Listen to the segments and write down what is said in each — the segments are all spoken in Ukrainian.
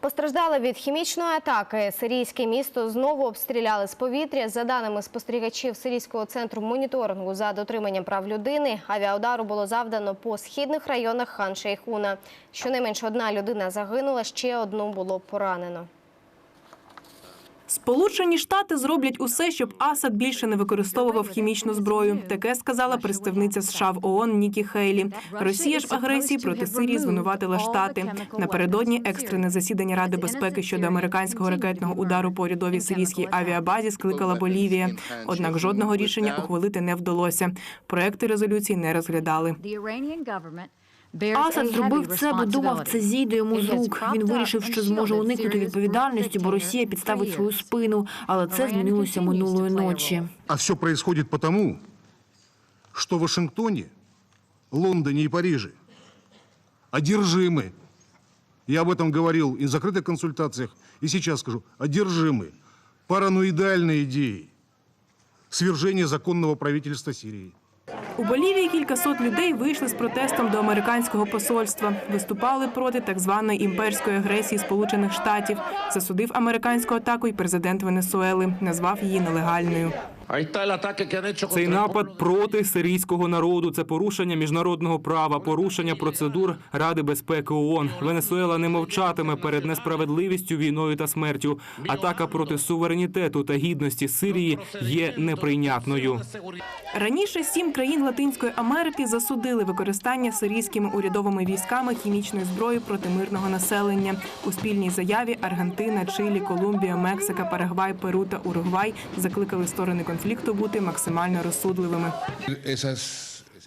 Постраждали від хімічної атаки. Сирійське місто знову обстріляли з повітря. За даними спостерігачів Сирійського центру моніторингу за дотриманням прав людини, авіаудару було завдано по східних районах хан Шейхуна. Щонайменше одна людина загинула, ще одну було поранено. Сполучені Штати зроблять усе, щоб Асад більше не використовував хімічну зброю. Таке сказала представниця США в ООН Нікі Хейлі. Росія ж в агресії проти Сирії звинуватила Штати. Напередодні екстрене засідання Ради безпеки щодо американського ракетного удару по урядовій сирійській авіабазі скликала Болівія. Однак жодного рішення ухвалити не вдалося. Проекти резолюції не розглядали. Асад зробив це, бо думав, це зійде йому з рук. Він вирішив, що зможе уникнути відповідальності, бо Росія підставить свою спину. Але це змінилося минулої ночі. А все происходит потому, что в Вашингтоне, Лондоне и Париже одержимы, я об этом говорил и в закрытых консультациях, и сейчас скажу, одержимы параноидальной идеей свержения законного правительства Сирии. У Болівії кількасот людей вийшли з протестом до американського посольства. Виступали проти так званої імперської агресії Сполучених Штатів. Засудив американську атаку і президент Венесуели. Назвав її нелегальною. Цей напад проти сирійського народу це порушення міжнародного права, порушення процедур Ради безпеки ООН. Венесуела не мовчатиме перед несправедливістю, війною та смертю. Атака проти суверенітету та гідності Сирії є неприйнятною. Раніше сім країн Латинської Америки засудили використання сирійськими урядовими військами хімічної зброї проти мирного населення. У спільній заяві Аргентина, Чилі, Колумбія, Мексика, Парагвай, Перу та Уругвай закликали сторони конфлікту бути максимально розсудливими.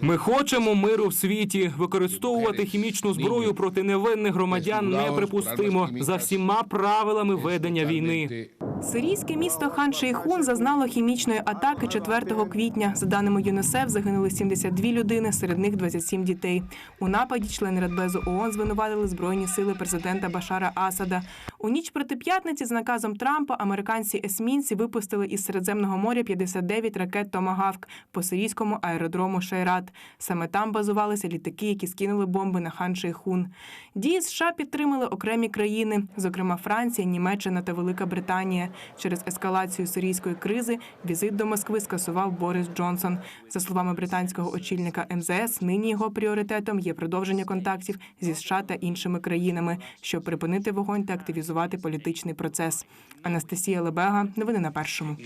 Ми хочемо миру в світі. Використовувати хімічну зброю проти невинних громадян неприпустимо за всіма правилами ведення війни. Сирійське місто Хан Шейхун зазнало хімічної атаки 4 квітня. За даними ЮНІСЕФ, загинули 72 людини, серед них 27 дітей. У нападі члени Радбезу ООН звинуватили збройні сили президента Башара Асада. У ніч проти п'ятниці з наказом Трампа американці есмінці випустили із Середземного моря 59 ракет Томагавк по сирійському аеродрому Шайрат. Саме там базувалися літаки, які скинули бомби на Хан Шейхун. Дії США підтримали окремі країни, зокрема Франція, Німеччина та Велика Британія. Через ескалацію сирійської кризи візит до Москви скасував Борис Джонсон. За словами британського очільника МЗС, нині його пріоритетом є продовження контактів зі США та іншими країнами, щоб припинити вогонь та активізувати політичний процес. Анастасія Лебега, новини на першому.